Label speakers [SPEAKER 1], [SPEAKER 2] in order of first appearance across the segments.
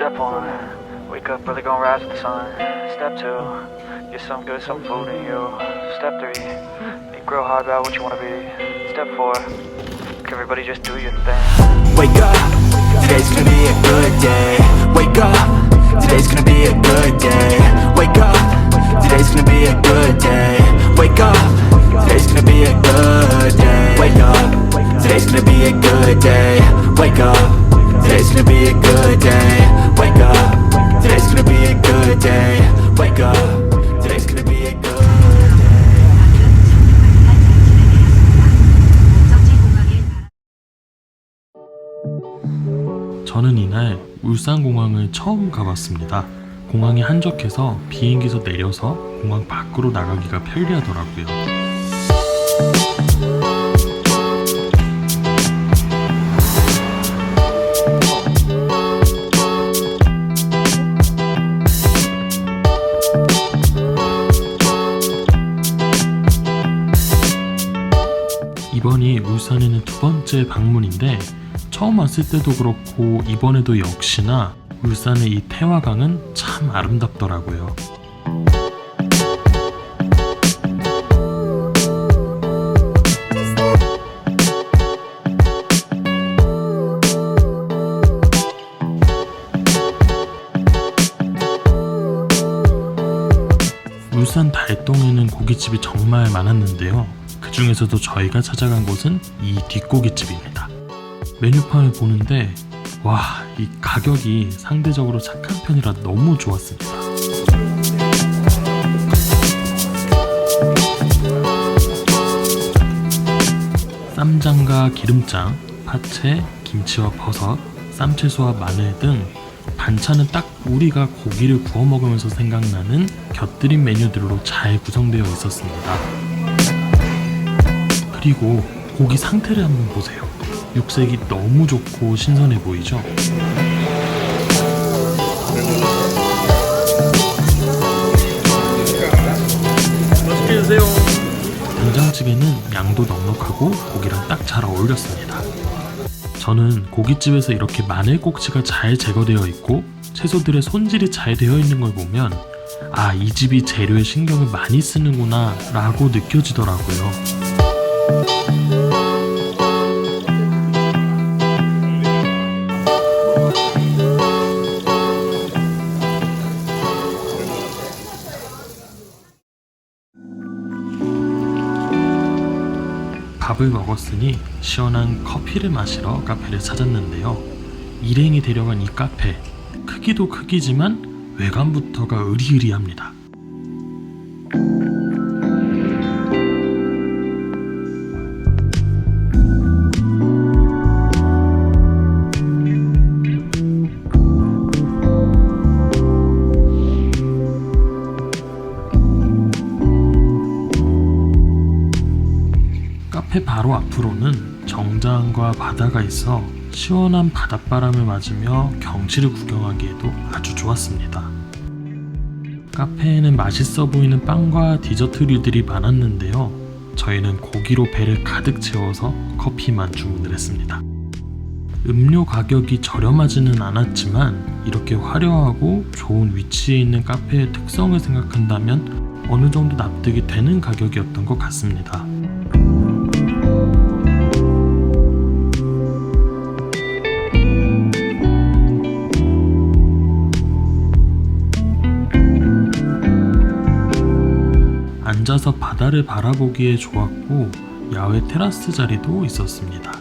[SPEAKER 1] Step one, wake up early, gonna rise with the sun. Step two, get some good, some food in you. Step three, think real hard about what you wanna be. Step four, everybody just do your thing.
[SPEAKER 2] Wake up, today's gonna be a good day. Wake up, today's gonna be a good day. Wake up, today's gonna be a good day. Wake up, today's gonna be a good day. Wake up, today's gonna be a good day. Wake up, today's gonna be a good day.
[SPEAKER 3] 울산공항을 처음 가봤습니다. 공항이 한적해서 비행기에서 내려서 공항 밖으로 나가기가 편리하더라고요. 이번이 울산에는 두 번째 방문인데 처음 왔을 때도 그렇고 이번에도 역시나 울산의 이 태화강은 참 아름답더라고요. 울산 달동에는 고깃집이 정말 많았는데요. 그 중에서도 저희가 찾아간 곳은 이 뒷고깃집입니다. 메뉴판을 보는데 와, 이 가격이 상대적으로 착한 편이라 너무 좋았습니다. 쌈장과 기름장, 파채, 김치와 버섯, 쌈채소와 마늘 등 반찬은 딱 우리가 고기를 구워 먹으면서 생각나는 곁들인 메뉴들로 잘 구성되어 있었습니다. 그리고 고기 상태를 한번 보세요. 육색이 너무 좋고 신선해 보이죠?
[SPEAKER 4] 맛있게 드세요.
[SPEAKER 3] 된장찌개는 양도 넉넉하고 고기랑 딱 잘 어울렸습니다. 저는 고깃집에서 이렇게 마늘 꼭지가 잘 제거되어 있고 채소들의 손질이 잘 되어 있는 걸 보면 아, 이 집이 재료에 신경을 많이 쓰는구나 라고 느껴지더라고요. 밥을 먹었으니 시원한 커피를 마시러 카페를 찾았는데요. 일행이 데려간 이 카페, 크기도 크기지만 외관부터가 으리으리합니다. 카페 바로 앞으로는 정자항과 바다가 있어 시원한 바닷바람을 맞으며 경치를 구경하기에도 아주 좋았습니다. 카페에는 맛있어 보이는 빵과 디저트류들이 많았는데요. 저희는 고기로 배를 가득 채워서 커피만 주문을 했습니다. 음료 가격이 저렴하지는 않았지만 이렇게 화려하고 좋은 위치에 있는 카페의 특성을 생각한다면 어느 정도 납득이 되는 가격이었던 것 같습니다. 바다를 바라보기에 좋았고 야외 테라스 자리도 있었습니다.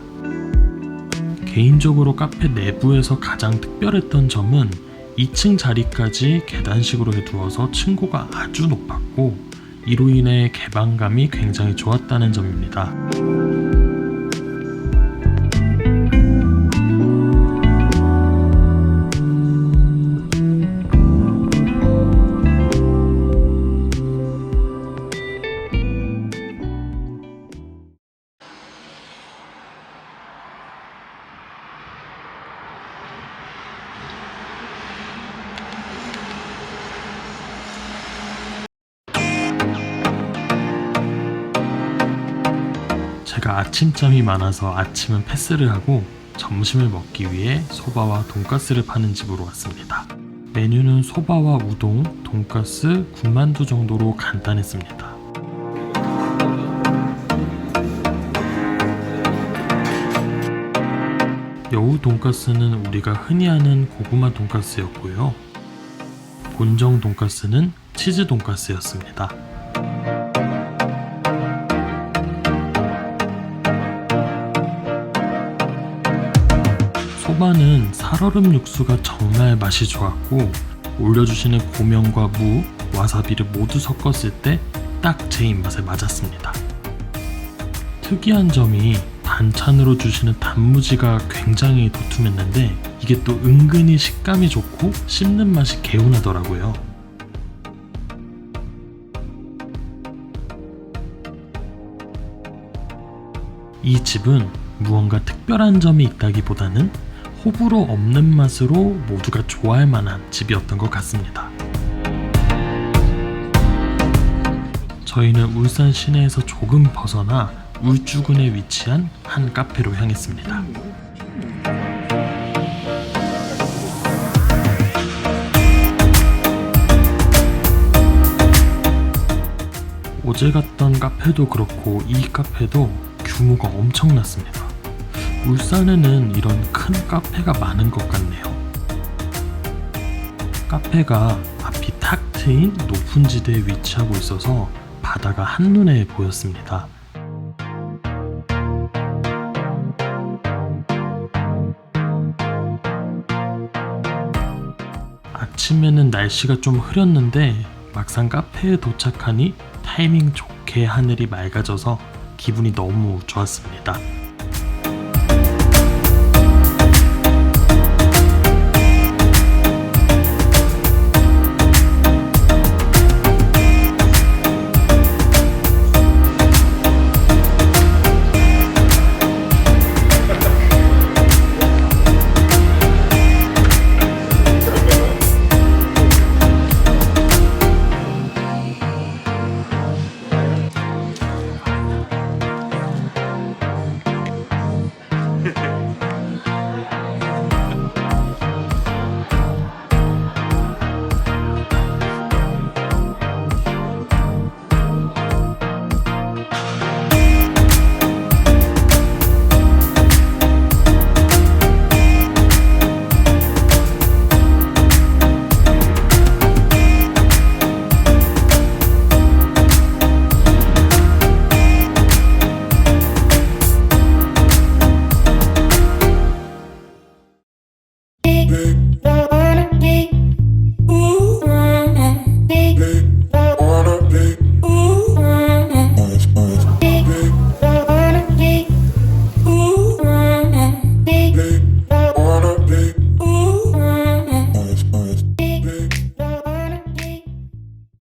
[SPEAKER 3] 개인적으로 카페 내부에서 가장 특별했던 점은 2층 자리까지 계단식으로 해두어서 층고가 아주 높았고 이로 인해 개방감이 굉장히 좋았다는 점입니다. 아침잠이 많아서 아침은 패스를 하고 점심을 먹기 위해 소바와 돈가스를 파는 집으로 왔습니다. 메뉴는 소바와 우동, 돈가스, 군만두 정도로 간단했습니다. 여우 돈가스는 우리가 흔히 아는 고구마 돈가스였고요. 본정 돈가스는 치즈 돈가스였습니다. 소바는 살얼음 육수가 정말 맛이 좋았고 올려주시는 고명과 무, 와사비를 모두 섞었을 때 딱 제 입맛에 맞았습니다. 특이한 점이 반찬으로 주시는 단무지가 굉장히 도톰했는데 이게 또 은근히 식감이 좋고 씹는 맛이 개운하더라고요. 이 집은 무언가 특별한 점이 있다기보다는 호불호 없는 맛으로 모두가 좋아할 만한 집이었던 것 같습니다. 저희는 울산 시내에서 조금 벗어나 울주군에 위치한 한 카페로 향했습니다. 어제 갔던 카페도 그렇고 이 카페도 규모가 엄청났습니다. 울산에는 이런 큰 카페가 많은 것 같네요. 카페가 앞이 탁 트인 높은 지대에 위치하고 있어서 바다가 한눈에 보였습니다. 아침에는 날씨가 좀 흐렸는데 막상 카페에 도착하니 타이밍 좋게 하늘이 맑아져서 기분이 너무 좋았습니다.